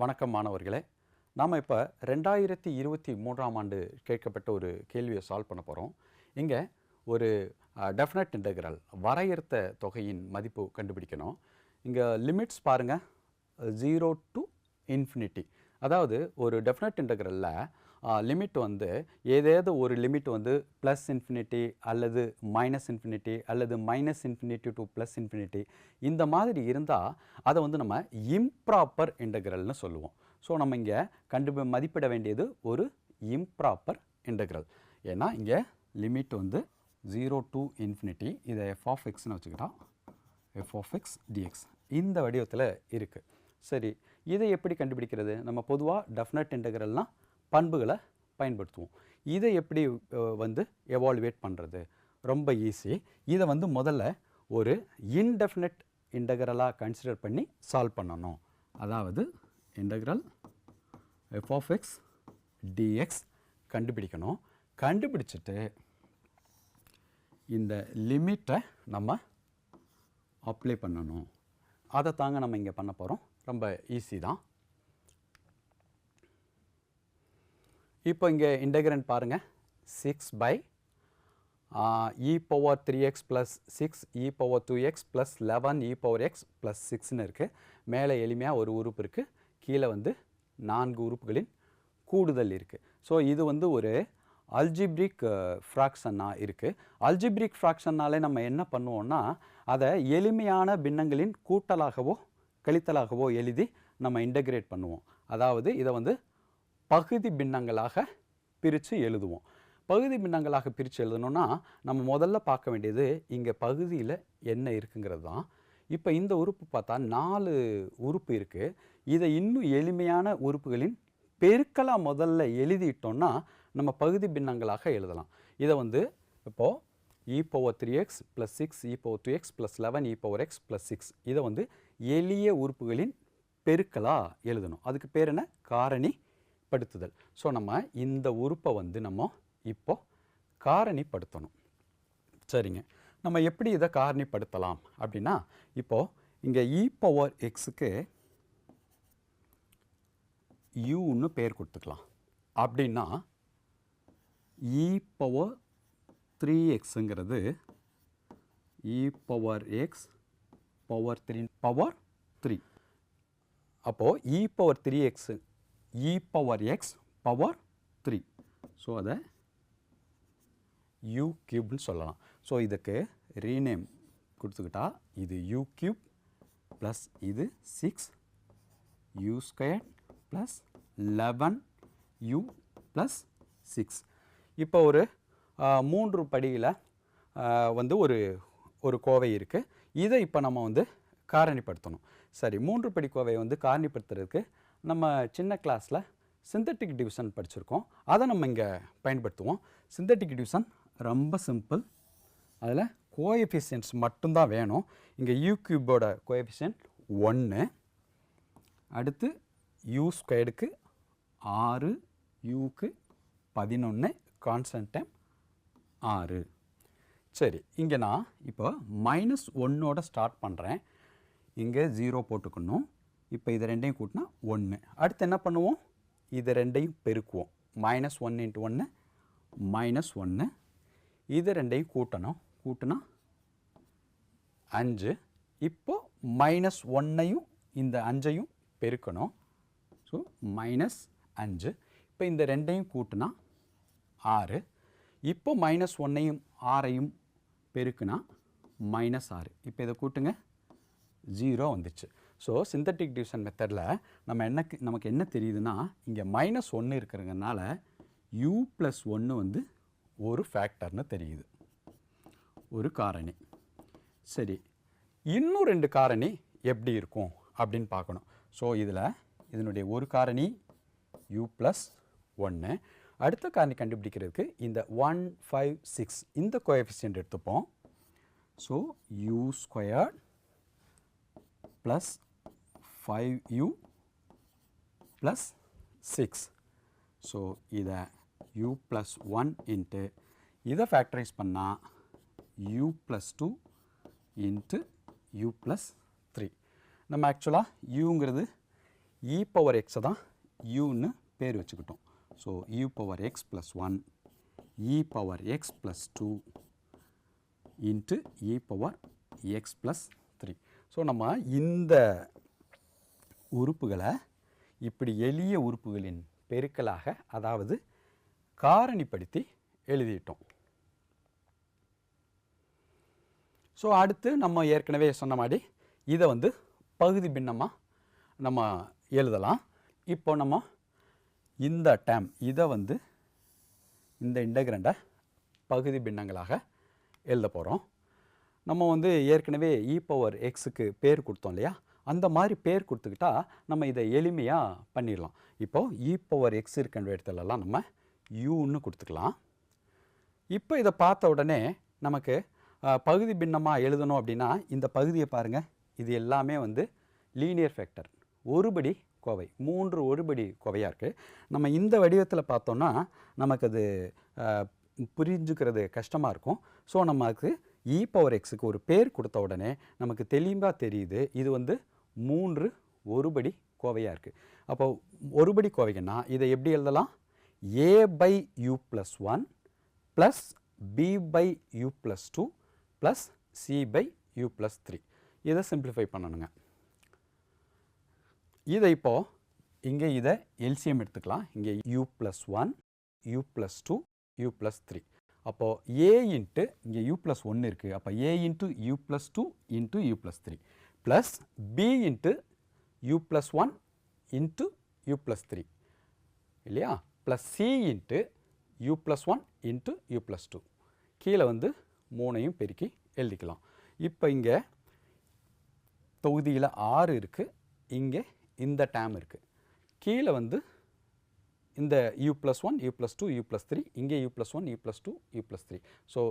வணக்கம் மாணவர்களே. நாம் இப்போ ரெண்டாயிரத்தி இருபத்தி மூன்றாம் ஆண்டு கேட்கப்பட்ட ஒரு கேள்வியை சால்வ் பண்ண போகிறோம் இங்கே ஒரு டெஃபினட் இன்டெக்ரல் வரையறுத்த தொகையின் மதிப்பு கண்டுபிடிக்கணும். இங்கே லிமிட்ஸ் பாருங்கள் ஜீரோ டு இன்ஃபினிட்டி அதாவது ஒரு டெஃபினட் இன்டெக்ரலில் லிமிட் வந்து ஏதேதோ ஒரு லிமிட் வந்து ப்ளஸ் இன்ஃபினிட்டி அல்லது மைனஸ் இன்ஃபினிட்டி அல்லது minus infinity to plus infinity இந்த மாதிரி இருந்தால் அதை வந்து நம்ம இம்ப்ராப்பர் இன்டெக்ரல்னு சொல்லுவோம். ஸோ நம்ம இங்கே கண்டு மதிப்பிட வேண்டியது ஒரு இம்ப்ராப்பர் இன்டெக்ரல் ஏன்னா இங்கே லிமிட் வந்து ஜீரோ டு இன்ஃபினிட்டி இதை எஃப் ஆஃப் எக்ஸ்னு வச்சுக்கிட்டா எஃப் ஆஃப் எக்ஸ் டிஎக்ஸ் இந்த வடிவத்தில் இருக்குது சரி இதை எப்படி கண்டுபிடிக்கிறது? நம்ம பொதுவாக டெஃபினட் இன்டெக்ரல்னால் பண்புகளை பயன்படுத்துவோம். இதை எப்படி வந்து எவால்வேட் பண்ணுறது ரொம்ப ஈஸி இதை வந்து முதல்ல ஒரு இன்டெஃபினட் இன்டகரலாக கன்சிடர் பண்ணி சால்வ் பண்ணணும். அதாவது integral F of X DX கண்டுபிடிக்கணும். கண்டுபிடிச்சிட்டு இந்த லிமிட்டை நம்ம அப்ளை பண்ணணும். அதை தாங்க நம்ம இங்கே பண்ண போகிறோம் ரொம்ப ஈஸி தான். இப்போ இங்கே இன்டெகிரண்ட் பாருங்கள் six by E power three X plus six E power two X plus eleven E power X plus சிக்ஸ்னு இருக்குது மேலே எளிமையாக ஒரு உறுப்பு இருக்குது கீழே வந்து நான்கு உறுப்புகளின் கூடுதல் இருக்குது ஸோ இது வந்து ஒரு அல்ஜிப்ரிக் ஃப்ராக்ஷனாக இருக்குது அல்ஜிப்ரிக் ஃப்ராக்ஷன்னாலே நம்ம என்ன பண்ணுவோம்னா அதை எளிமையான பின்னங்களின் கூட்டலாகவோ கழித்தலாகவோ எழுதி நம்ம இன்டகிரேட் பண்ணுவோம். அதாவது இதை வந்து பகுதி பின்னங்களாக பிரித்து எழுதுவோம். பகுதி பின்னங்களாக பிரித்து எழுதணும்னா நம்ம முதல்ல பார்க்க வேண்டியது இங்கே பகுதியில் என்ன இருக்குங்கிறது தான். இப்போ இந்த உறுப்பு பார்த்தா நாலு உறுப்பு இருக்குது இதை இன்னும் எளிமையான உறுப்புகளின் பெருக்கலாக முதல்ல எழுதிட்டோம்னா நம்ம பகுதி பின்னங்களாக எழுதலாம். இதை வந்து இப்போது E power three X plus six E power two X plus eleven E power X plus six இதை வந்து எளிய உறுப்புகளின் பெருக்கலாக எழுதணும். அதுக்கு பேர் என்ன? காரணி படுத்துதல் ஸோ நம்ம இந்த உறுப்பை வந்து நம்ம இப்போ காரணிப்படுத்தணும். சரிங்க. நம்ம எப்படி இதை காரணிப்படுத்தலாம் அப்படின்னா இப்போது இங்கே இ e பவர் எக்ஸுக்கு யூன்னு பேர் கொடுத்துக்கலாம். அப்படின்னா இ power three எக்ஸுங்கிறது E power X power three power three அப்போது E power three X E power X power three so அதை யூ கியூப்னு சொல்லலாம். ஸோ இதுக்கு ரீநேம் கொடுத்துக்கிட்டா இது யூ கியூப் ப்ளஸ் இது six U square plus eleven U plus six இப்போ ஒரு மூன்று படியில் வந்து ஒரு ஒரு கோவை இருக்குது இதை இப்போ நம்ம வந்து காரணிப்படுத்தணும். சரி மூன்று படி கோவையை வந்து காரணிப்படுத்துறதுக்கு நம்ம சின்ன கிளாஸில் சிந்தட்டிக் டிவிஷன் படிச்சிருக்கோம். அதை நம்ம இங்கே பயன்படுத்துவோம். சிந்தட்டிக் டிவிஷன் ரொம்ப சிம்பிள் அதில் கோஎஃபிஷியன்ஸ் மட்டும்தான் வேணும். இங்கே யூ கியூபோட கோஎஃபிஷியன்ட் ஒன்று அடுத்து யூ ஸ்கொயர்டுக்கு ஆறு யூக்கு பதினொன்று கான்ஸ்டன்ட் டைம் ஆறு. சரி இங்கே நான் இப்போ மைனஸ் ஒன்னோட ஸ்டார்ட் பண்ணுறேன் இங்கே ஜீரோ போட்டுக்கணும். இப்போ இது ரெண்டையும் கூட்டினா ஒன்று அடுத்து என்ன பண்ணுவோம்? இது ரெண்டையும் பெருக்குவோம். மைனஸ் ஒன் இன்ட்டு ஒன்று மைனஸ் ஒன்று இது ரெண்டையும் கூட்டணும். கூட்டினா அஞ்சு. இப்போ மைனஸ் ஒன்னையும் இந்த அஞ்சையும் பெருக்கணும். ஸோ மைனஸ் அஞ்சு. இப்போ இந்த ரெண்டையும் கூட்டினா ஆறு. இப்போ மைனஸ் ஒன்னையும் ஆறையும் பெருக்குனா மைனஸ் ஆறு. இப்போ இதை கூட்டுங்க. ஜீரோ வந்துச்சு. ஸோ சிந்தட்டிக் டிவிஷன் மெத்தடில் நம்ம என்ன நமக்கு என்ன தெரியுதுன்னா இங்கே மைனஸ் ஒன்று இருக்கிறதுனால யூ ப்ளஸ் ஒன்று வந்து ஒரு ஃபேக்டர்னு தெரியுது. ஒரு காரணி. சரி. இன்னும் ரெண்டு காரணி எப்படி இருக்கும் அப்படின்னு பார்க்கணும். ஸோ இதில் இதனுடைய ஒரு காரணி யூ ப்ளஸ் ஒன்று அடுத்த காரணி கண்டுபிடிக்கிறதுக்கு இந்த ஒன் ஃபைவ் சிக்ஸ் இந்த கோஎஃபிஷியன்ட் எடுத்துப்போம். So u square plus five u plus six so இதை யூ ப்ளஸ் ஒன் இன்ட்டு இதை factorize பண்ணால் u plus two into u plus three நம்ம ஆக்சுவலாக யூங்கிறது இ பவர் எக்ஸை தான் யூன்னு பேர் வச்சுக்கிட்டோம். So u power x plus one e power x plus two into e power x plus three so நம்ம இந்த உறுப்புகளை இப்படி எளிய உறுப்புகளின் பெருக்கலாக அதாவது காரணிப்படுத்தி எழுதிட்டோம். ஸோ அடுத்து நம்ம ஏற்கனவே சொன்ன மாதிரி இதை வந்து பகுதி பின்னமாக நம்ம எழுதலாம். இப்போ நம்ம இந்த டேம் இதை வந்து இந்த இன்டகிரண்டை பகுதி பின்னங்களாக எழுத போகிறோம் நம்ம வந்து ஏற்கனவே இ பவர் எக்ஸுக்கு பேர் கொடுத்தோம் இல்லையா? அந்த மாதிரி பேர் கொடுத்துக்கிட்டா நம்ம இதை எளிமையாக பண்ணிடலாம். இப்போது இ e பவர் எக்ஸ் இருக்கின்ற இடத்துலலாம் நம்ம யூன்னு கொடுத்துக்கலாம். இப்போ இதை பார்த்த உடனே நமக்கு பகுதி பின்னமாக எழுதணும் அப்படின்னா இந்த பகுதியை பாருங்கள் இது எல்லாமே வந்து லீனியர் ஃபேக்டர் ஒருபடி கோவை மூன்று ஒருபடி கோவையாக இருக்குது நம்ம இந்த வடிவத்தில் பார்த்தோன்னா நமக்கு அது புரிஞ்சுக்கிறது கஷ்டமாக இருக்கும். ஸோ நமக்கு இ பவர் எக்ஸுக்கு ஒரு பேர் கொடுத்த உடனே நமக்கு தெளிவாக தெரியுது. இது வந்து மூன்று ஒருபடி கோவையாக இருக்குது அப்போ ஒருபடி கோவைக்குன்னா இதை எப்படி எழுதலாம்? A by u plus one plus b by u plus two plus c by u plus three இதை சிம்பிளிஃபை பண்ணணுங்க. இதை இப்போது இங்கே இதை எல்சிஎம் எடுத்துக்கலாம். இங்கே u plus one u plus two u plus three அப்போது ஏ இன்ட்டு இங்கே யூ ப்ளஸ் ஒன்று இருக்குது அப்போ a into u plus two into u plus three plus b into u plus one into u plus three இல்லையா plus c into u plus one into u plus two கீழே வந்து மூணையும் பெருக்கி எழுதிக்கலாம் இப்போ இங்கே தொகுதியில் ஆறு இருக்குது இங்கே இந்த டேம் இருக்குது கீழே வந்து இந்த u plus one u plus two u plus three இங்கே u plus one u plus two u plus three so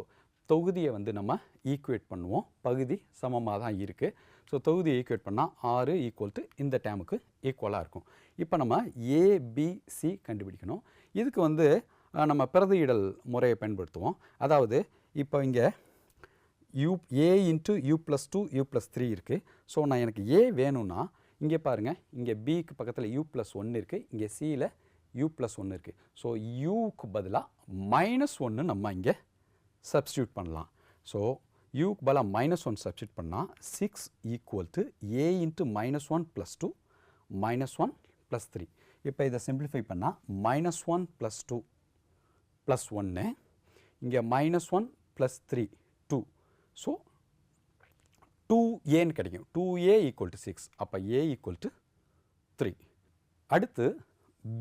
தொகுதியை வந்து நம்ம ஈக்குவேட் பண்ணுவோம். பகுதி சமமாக தான் இருக்குது ஸோ தொகுதியை ஈக்குவேட் பண்ணால் ஆறு ஈக்குவல் டு இந்த டேமுக்கு ஈக்குவலாக இருக்கும். இப்போ நம்ம ஏபிசி கண்டுபிடிக்கணும். இதுக்கு வந்து நம்ம பிரதியிடல் முறையை பயன்படுத்துவோம். அதாவது இப்போ இங்கே u a into u plus two u plus three இருக்குது ஸோ நான் எனக்கு ஏ வேணும்னா இங்கே பாருங்கள் இங்கே பிக்கு பக்கத்தில் யூ ப்ளஸ் ஒன்று இருக்குது இங்கே சியில் யூ ப்ளஸ் ஒன்று இருக்குது ஸோ யூக்கு பதிலாக மைனஸ் ஒன்று நம்ம இங்கே சப்ஸ்டியூட் பண்ணலாம். ஸோ u பதிலாக மைனஸ் ஒன் சப்ஸ்டியூட் பண்ணால் six equal to a into minus one plus two minus one plus three இப்போ இதை simplify பண்ணால் minus one plus two plus ஒன்று இங்கே minus one plus three two so two ஏன்னு கிடைக்கும். Two a equal to six அப்போ a equal to three அடுத்து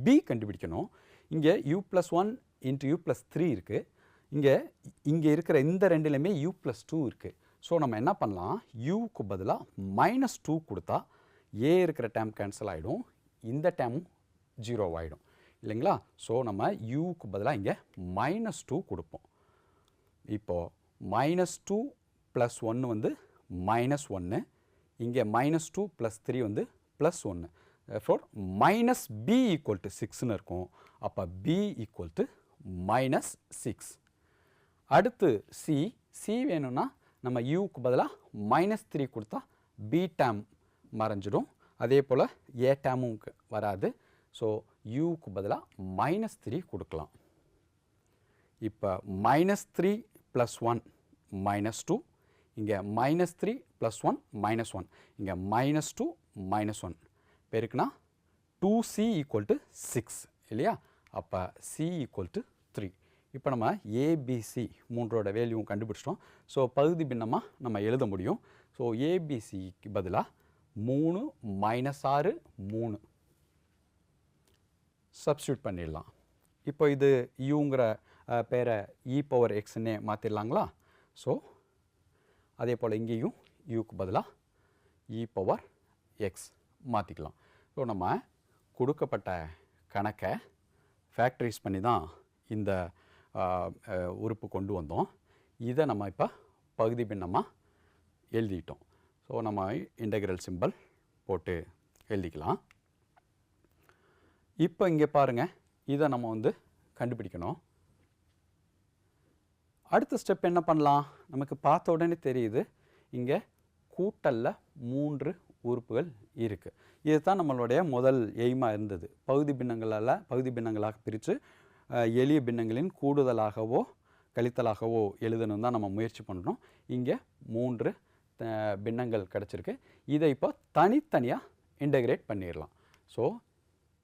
b கண்டுபிடிக்கணும். இங்கே u plus one into u plus three இருக்குது இங்கே இங்கே இருக்கிற இந்த ரெண்டுலையுமே யூ ப்ளஸ் டூ இருக்குது ஸோ நம்ம என்ன பண்ணலாம்? யூக்கு பதிலாக மைனஸ் டூ கொடுத்தா ஏ இருக்கிற டேம் கேன்சல் ஆகிடும் இந்த டேமும் ஜீரோ ஆகிடும் இல்லைங்களா? ஸோ நம்ம யூக்கு பதிலாக இங்கே மைனஸ் டூ கொடுப்போம். இப்போது மைனஸ் டூ ப்ளஸ் ஒன்று வந்து மைனஸ் ஒன்று இங்கே மைனஸ் டூ ப்ளஸ் த்ரீ வந்து ப்ளஸ் ஒன்று four minus b equal to சிக்ஸ்னு இருக்கும். அப்போ b equal to minus six அடுத்து சி சி வேணும்னா நம்ம யூக்கு பதிலாக மைனஸ் த்ரீ கொடுத்தா பி டேம் மறைஞ்சிடும். அதே போல் ஏ டேமும் வராது. ஸோ யூக்கு பதிலாக மைனஸ் த்ரீ கொடுக்கலாம். இப்போ minus three plus one minus two இங்கே minus three plus one minus one இங்கே மைனஸ் டூ மைனஸ் ஒன் பெருக்குனா two c equal to six இல்லையா? அப்போ சி ஈக்குவல் டு இப்போ நம்ம ஏபிசி மூன்றோட வேல்யூவும் கண்டுபிடிச்சிட்டோம். ஸோ பகுதி பின்னமாக நம்ம எழுத முடியும். ஸோ ஏபிசிக்கு பதிலாக மூணு மைனஸ் ஆறு மூணு. சப்ஸ்டியூட் பண்ணிடலாம். இப்போ இது யூங்கிற பேரை e இ பவர் எக்ஸ்ன்னே மாற்றிடலாங்களா ஸோ அதே போல் இங்கேயும் யூக்கு பதிலாக இ e பவர் எக்ஸ் மாற்றிக்கலாம் ஸோ நம்ம கொடுக்கப்பட்ட கணக்கை ஃபேக்டரைஸ் பண்ணி தான் இந்த உறுப்பு கொண்டு வந்தோம். இதை நம்ம இப்போ பகுதி பின்னமாக எழுதிட்டோம். ஸோ நம்ம இன்டகிரல் சிம்பல் போட்டு எழுதிக்கலாம். இப்போ இங்கே பாருங்கள் இதை நம்ம வந்து கண்டுபிடிக்கணும். அடுத்த ஸ்டெப் என்ன பண்ணலாம்? நமக்கு பார்த்த உடனே தெரியுது இங்கே கூட்டலில் மூன்று உறுப்புகள் இருக்குது இதுதான் நம்மளுடைய முதல் எய்மாக இருந்தது. பகுதி பின்னங்களால் பகுதி பின்னங்களாக பிரித்து எளிய பின்னங்களின் கூடுதலாகவோ கழித்தலாகவோ எழுதணும் தான் நம்ம முயற்சி பண்ணுறோம் இங்கே மூன்று பின்னங்கள் கிடச்சிருக்கு. இதை இப்போ தனித்தனியாக இன்டகிரேட் பண்ணிடலாம் so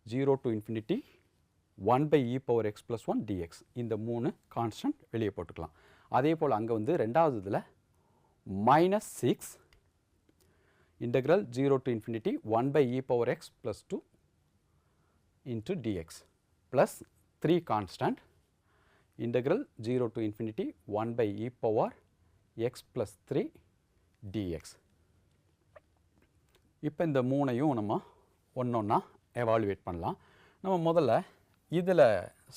zero to infinity one by e power x plus one dx இந்த மூணு கான்ஸ்டன்ட் வெளியே போட்டுக்கலாம். அதே போல் அங்கே வந்து ரெண்டாவது இதில் minus six integral zero to infinity one by e power x plus two into dx plus three constant integral zero to infinity one by e power x plus three dx. இப்போ இந்த மூணையும் நம்ம ஒன்று ஒன்றா எவாலுவேட் பண்ணலாம். நம்ம முதல்ல இதில்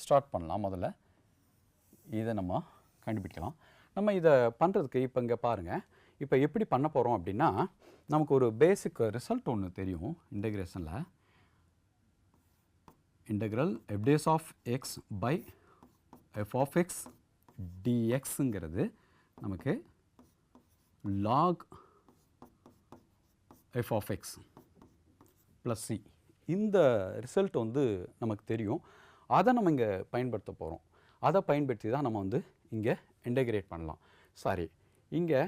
ஸ்டார்ட் பண்ணலாம். முதல்ல இதை நம்ம கண்டுபிடிக்கலாம். நம்ம இதை பண்ணுறதுக்கு இப்போ இங்கே பாருங்கள் இப்போ எப்படி பண்ண போகிறோம் அப்படின்னா நமக்கு ஒரு பேசிக் ரிசல்ட் ஒன்று தெரியும் இன்டகிரேஷனில் integral f dash of x by f of x டிஎக்ஸுங்கிறது நமக்கு log f of x plus c இந்த ரிசல்ட் வந்து நமக்கு தெரியும். அதை நம்ம இங்கே பயன்படுத்த போகிறோம் அதை பயன்படுத்தி தான் நம்ம வந்து இங்கே இன்டகிரேட் பண்ணலாம். சாரி இங்கே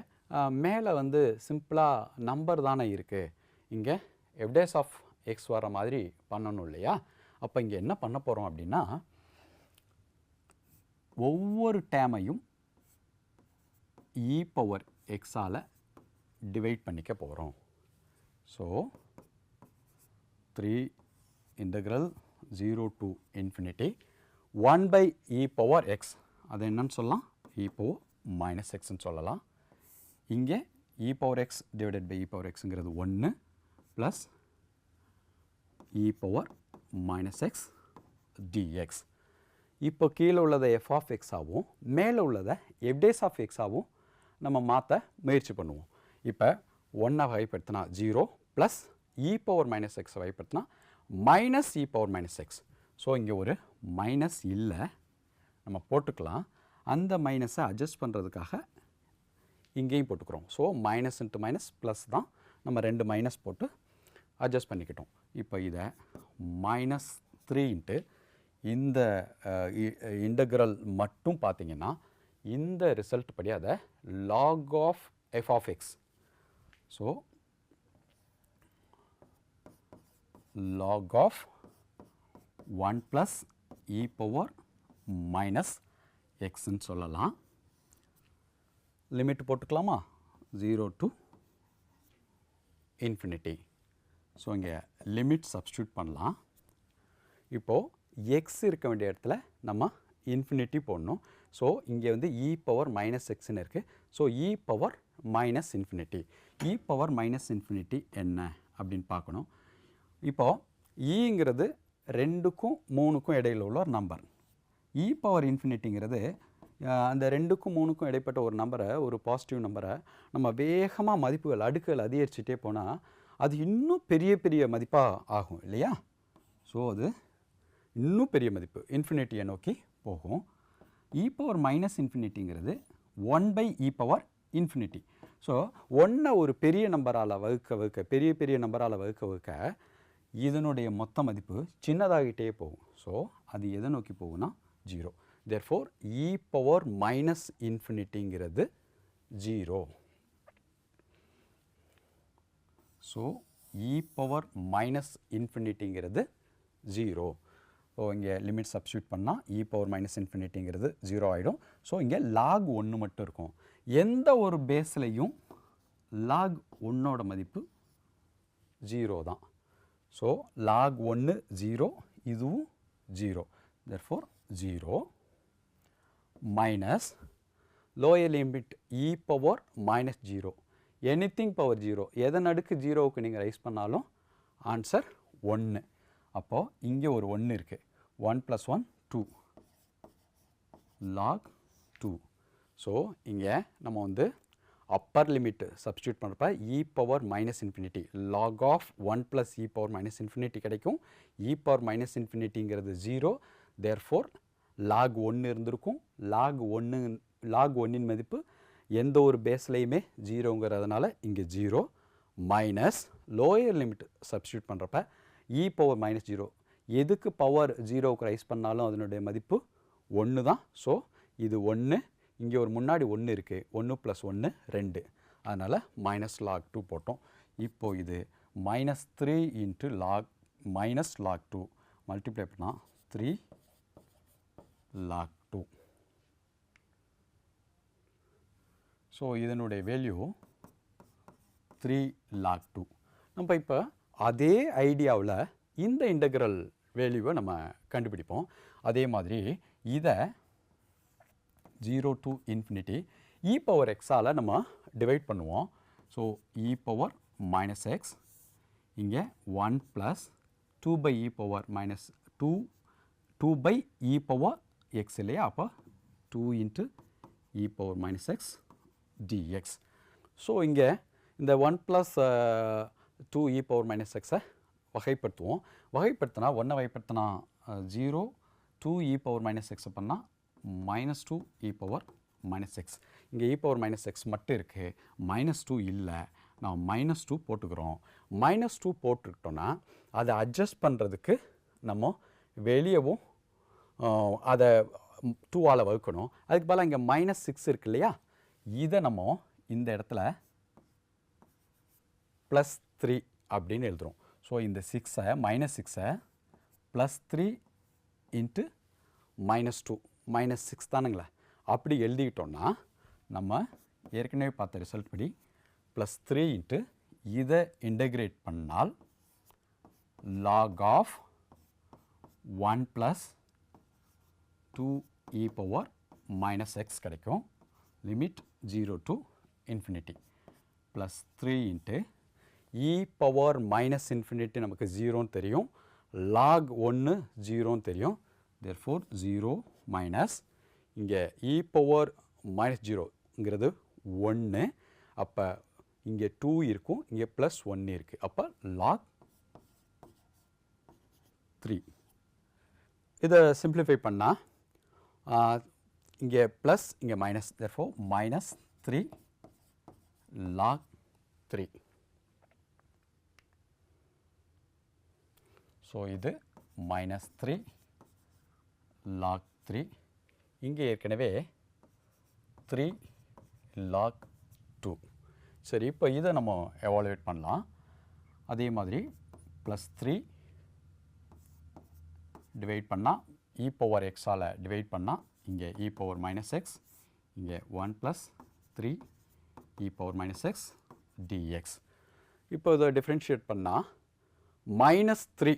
மேலே வந்து சிம்பிளாக நம்பர் தானே இருக்குது இங்கே எவ்டேஸ் ஆஃப் எக்ஸ் வர மாதிரி பண்ணணும் இல்லையா? அப்போ இங்கே என்ன பண்ண போகிறோம் அப்படின்னா ஒவ்வொரு டேமையும் இ பவர் எக்ஸால் டிவைட் பண்ணிக்க போகிறோம் so three integral zero to infinity one by e power x அது என்னன்னு சொல்லலாம்? இ பவர் மைனஸ் எக்ஸ்ன்னு சொல்லலாம். இங்கே e power x divided by e power எக்ஸுங்கிறது ஒன்று plus e power minus x dx. இப்போ கீழே உள்ளதை f of x ஆகும் மேலே உள்ளதை f days of x ஆகும் நம்ம மாற்ற முயற்சி பண்ணுவோம். இப்போ ஒன்றை வகைப்படுத்தினா zero plus e power minus x வகைப்படுத்தினா minus e power minus x so இங்கே ஒரு மைனஸ் இல்லை. நம்ம போட்டுக்கலாம். அந்த மைனஸை அட்ஜஸ்ட் பண்ணுறதுக்காக இங்கேயும் போட்டுக்கிறோம். So minus into minus plus தான் நம்ம ரெண்டு மைனஸ் போட்டு அட்ஜஸ்ட் பண்ணிக்கிட்டோம். இப்போ இதை மைனஸ் த்ரீ இன்ட்டு இந்த இன்டகிரல் மட்டும் பார்த்தீங்கன்னா இந்த ரிசல்ட் படி அதை log of f of x so log of 1 plus e power minus x சொல்லலாம். லிமிட் போட்டுக்கலாமா? ஜீரோ டு இன்ஃபினிட்டி ஸோ இங்கே லிமிட் சப்ஸ்டியூட் பண்ணலாம். இப்போது எக்ஸ் இருக்க வேண்டிய இடத்துல நம்ம இன்ஃபினிட்டி போடணும். ஸோ இங்கே வந்து இ பவர் மைனஸ் எக்ஸ்னு இருக்குது so e power minus infinity e power minus infinity என்ன அப்படின்னு பார்க்கணும். இப்போது ஈங்கிறது e ரெண்டுக்கும் மூணுக்கும் இடையில் உள்ள ஒரு நம்பர் இ பவர் இன்ஃபினிட்டிங்கிறது அந்த ரெண்டுக்கும் மூணுக்கும் இடைப்பட்ட ஒரு நம்பரை ஒரு பாசிட்டிவ் நம்பரை நம்ம வேகமாக மதிப்புகள் அடுக்குகள் அதிகரிச்சுட்டே போனால் அது இன்னும் பெரிய பெரிய மதிப்பாக ஆகும் இல்லையா? ஸோ அது இன்னும் பெரிய மதிப்பு. இன்ஃபினிட்டியை நோக்கி போகும். E power minus இன்ஃபினிட்டிங்கிறது one by e power infinity so ஒன்றை ஒரு பெரிய நம்பரால் வகுக்க வகுக்க பெரிய பெரிய நம்பரால் வகுக்க வகுக்க இதனுடைய மொத்த மதிப்பு சின்னதாகிட்டே போகும். ஸோ அது எதை நோக்கி போகும்னா zero therefore e power minus இன்ஃபினிட்டிங்கிறது zero so e power minus இன்ஃபினிட்டிங்கிறது zero so இங்கே லிமிட் சப்ஸ்டியூட் பண்ணால் இ பவர் மைனஸ் இன்ஃபினிட்டிங்கிறது ஜீரோ ஆகிடும் ஸோ இங்கே லாக் ஒன்று மட்டும் இருக்கும். எந்த ஒரு பேஸ்லையும் லாக் ஒன்னோட மதிப்பு ஜீரோ தான். ஸோ லாக் ஒன்று ஜீரோ இதுவும் zero therefore zero minus lower limit e power minus zero anything power zero எதன் அடுக்கு ஜீரோவுக்கு நீங்கள் ரைஸ் பண்ணாலும் ஆன்சர் ஒன்று அப்போது இங்கே ஒரு ஒன்று இருக்குது one plus one two log two so இங்கே நம்ம வந்து அப்பர் லிமிட் சப்ஸ்டியூட் பண்ணுறப்ப e power minus infinity log of one plus e power minus infinity கிடைக்கும். இ பவர் மைனஸ் இன்ஃபினிட்டிங்கிறது ஜீரோ தேர் ஃபோர் லாக் ஒன்று இருந்திருக்கும். லாக் ஒன்று லாக் ஒன்றின் மதிப்பு எந்த ஒரு பேஸ்லையுமே ஜீரோங்கிறதுனால இங்கே zero minus lower limit substitute பண்ணுறப்ப இ பவர் மைனஸ் ஜீரோ எதுக்கு பவர் ஜீரோவுக்கு ரைஸ் பண்ணாலும் அதனுடைய மதிப்பு ஒன்று தான். ஸோ இது ஒன்று இங்கே ஒரு முன்னாடி ஒன்று இருக்குது ஒன்று ப்ளஸ் ஒன்று ரெண்டு. அதனால் மைனஸ் லாக் டூ போட்டோம். இப்போ இது minus three into log minus log two multiply பண்ணால் த்ரீ லாக் டூ ஸோ இதனுடைய வேல்யூ த்ரீ லாக் டூ நம்ம இப்போ அதே ஐடியாவில் இந்த இன்டகிரல் வேல்யூவை நம்ம கண்டுபிடிப்போம். அதே மாதிரி இதை zero to infinity e power எக்ஸால் நம்ம டிவைட் பண்ணுவோம். So e power minus x இங்கே one plus two by e power minus two two by e power x இல்லையா? அப்போ two into e power minus x dx so இங்கே இந்த one plus two e power minus எக்ஸை வகைப்படுத்துவோம். வகைப்படுத்தினா ஒன்றை வகைப்படுத்தினா zero two e power minus எக்ஸை பண்ணால் minus two e power minus x இங்கே இ பவர் மைனஸ் எக்ஸ் மட்டும் இருக்குது மைனஸ் டூ இல்லை. நான் மைனஸ் டூ போட்டுக்கிறோம். மைனஸ் டூ போட்டுக்கிட்டோன்னா அதை அட்ஜஸ்ட் பண்ணுறதுக்கு நம்ம வெளியவும் uh, அதை டூவால் வகுக்கணும். அதுக்கு பதிலாக இங்கே மைனஸ் சிக்ஸ் இருக்கு இல்லையா? இதை நம்ம இந்த இடத்துல ப்ளஸ் த்ரீ அப்படின்னு எழுதுகிறோம் ஸோ இந்த சிக்ஸை மைனஸ் சிக்ஸை plus three into minus two minus six தானுங்களே. அப்படி எழுதிக்கிட்டோன்னா நம்ம ஏற்கனவே பார்த்த ரிசல்ட் படி ப்ளஸ் த்ரீ இன்ட்டு இதை இன்டகிரேட் பண்ணால் log of one plus two e power minus x கிடைக்கும். Limit zero to infinity plus three into e power minus infinity நமக்கு ஜீரோன்னு தெரியும். லாக் ஒன்று ஜீரோன்னு தெரியும். தேர்ஃபோர் ஜீரோ மைனஸ் இங்கே e இ பவர் மைனஸ் ஜீரோங்கிறது ஒன்று அப்போ இங்கே டூ இருக்கும் இங்கே ப்ளஸ் ஒன்று இருக்குது அப்போ லாக் த்ரீ இதை simplify பண்ணால் இங்கே ப்ளஸ் இங்கே minus therefore minus three log three so இது மைனஸ் த்ரீ லாக் த்ரீ இங்கே ஏற்கனவே த்ரீ லாக் டூ சரி இப்போ இதை நம்ம எவாலுவேட் பண்ணலாம். அதே மாதிரி ப்ளஸ் த்ரீ டிவைட் பண்ணால் இ பவர் எக்ஸால் டிவைட் பண்ணால் இங்கே இ பவர் மைனஸ் எக்ஸ் இங்கே one plus three e power minus x dx இப்போ இதை டிஃப்ரென்ஷியேட் பண்ணால் மைனஸ் த்ரீ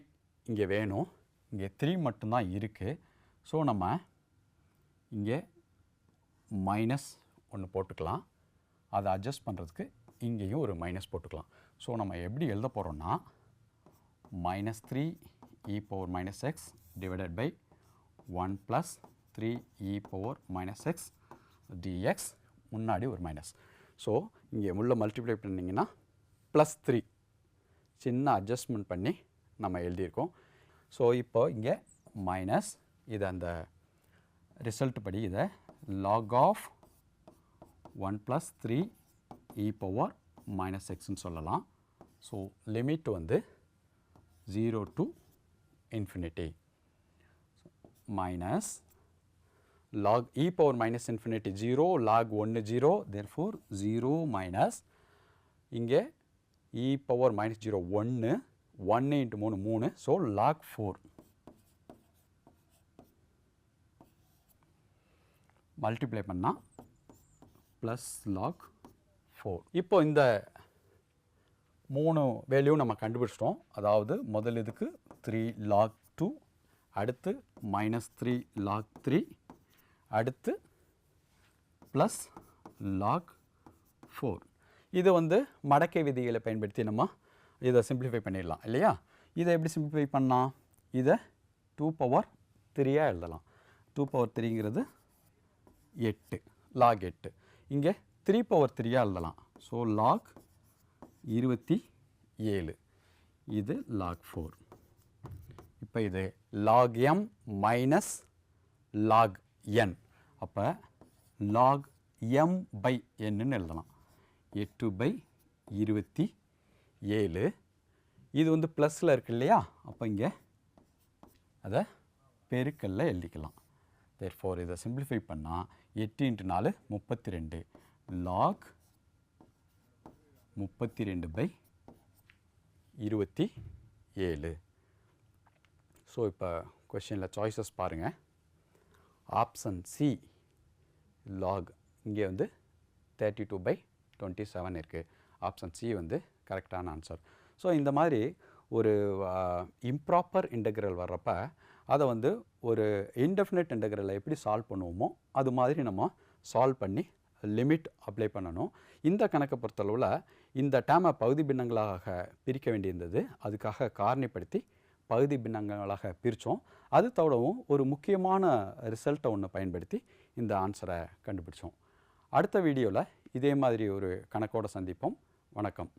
இங்கே வேணும். இங்கே த்ரீ மட்டும்தான் இருக்குது ஸோ நம்ம இங்கே மைனஸ் ஒன்று போட்டுக்கலாம். அதை அட்ஜஸ்ட் பண்ணுறதுக்கு இங்கேயும் ஒரு மைனஸ் போட்டுக்கலாம். ஸோ நம்ம எப்படி எழுத போகிறோம்னா minus three e power minus x divided by one plus three e power minus x dx முன்னாடி ஒரு மைனஸ் ஸோ இங்கே உள்ள மல்டிப்ளை பண்ணிங்கன்னா ப்ளஸ் த்ரீ சின்ன அட்ஜஸ்ட்மெண்ட் பண்ணி நம்ம எழுதியிருக்கோம். ஸோ இப்போ இங்கே மைனஸ் இது அந்த ரிசல்ட் படி இதை log of one plus three e power minus எக்ஸ்னு சொல்லலாம். ஸோ லிமிட் வந்து zero to infinity minus log e power minus infinity 0 log 1 0 therefore 0 minus இங்கே e power minus 0 1 1 into 3 3 so log 4 multiply பண்ணா plus log 4 இப்போ இந்த மூணு value நம்ம கண்டுபிடிச்சிட்டோம். அதாவது முதல் இதுக்கு 3 log 2 அடுத்து மைனஸ் த்ரீ லாக் த்ரீ அடுத்து ப்ளஸ் லாக் ஃபோர் இது வந்து மடக்கை விதிகளை பயன்படுத்தி நம்ம இதை சிம்பிளிஃபை பண்ணிடலாம் இல்லையா? இதை எப்படி சிம்பிளிஃபை பண்ணால் இதை டூ பவர் த்ரீயாக எழுதலாம். டூ பவர் த்ரீங்கிறது எட்டு லாக் எட்டு. இங்கே த்ரீ பவர் த்ரீயாக எழுதலாம். ஸோ லாக் இருபத்தி ஏழு. இது லாக் ஃபோர் இப்போ இது log m minus log n அப்போ லாக் எம் பை என்னன்னு எழுதலாம். எட்டு பை இருபத்தி ஏழு. இது வந்து ப்ளஸில் இருக்கு இல்லையா? அப்போ இங்கே அதை பெருக்கல்ல எழுதிக்கலாம். தேர் ஃபோர் இதை சிம்பிளிஃபை பண்ணால் எட்டு இன்ட்டு நாலு முப்பத்தி ரெண்டு. லாக் முப்பத்தி ரெண்டு பை இருபத்தி ஏழு. ஸோ இப்போ கொஷினில் சாய்ஸஸ் பாருங்கள் ஆப்ஷன் சி லாக் இங்கே வந்து thirty two by twenty seven இருக்குது ஆப்ஷன் சி வந்து கரெக்டான ஆன்சர் ஸோ இந்த மாதிரி ஒரு இம்ப்ராப்பர் இன்டெக்ரல் வர்றப்ப அதை வந்து ஒரு இன்டெஃபினட் இன்டெக்ரலை எப்படி சால்வ் பண்ணுவோமோ அது மாதிரி நம்ம சால்வ் பண்ணி லிமிட் அப்ளை பண்ணணும். இந்த கணக்கை பொறுத்தளவில் இந்த டேமை பகுதி பின்னங்களாக பிரிக்க வேண்டியிருந்தது. அதுக்காக காரணிப்படுத்தி பகுதி பின்னங்களாக பிரித்தோம். அது தவிரவும் ஒரு முக்கியமான ரிசல்ட்டை ஒன்று பயன்படுத்தி இந்த ஆன்சரை கண்டுபிடிச்சோம் அடுத்த வீடியோவில் இதே மாதிரி ஒரு கணக்கோட சந்திப்போம். வணக்கம்.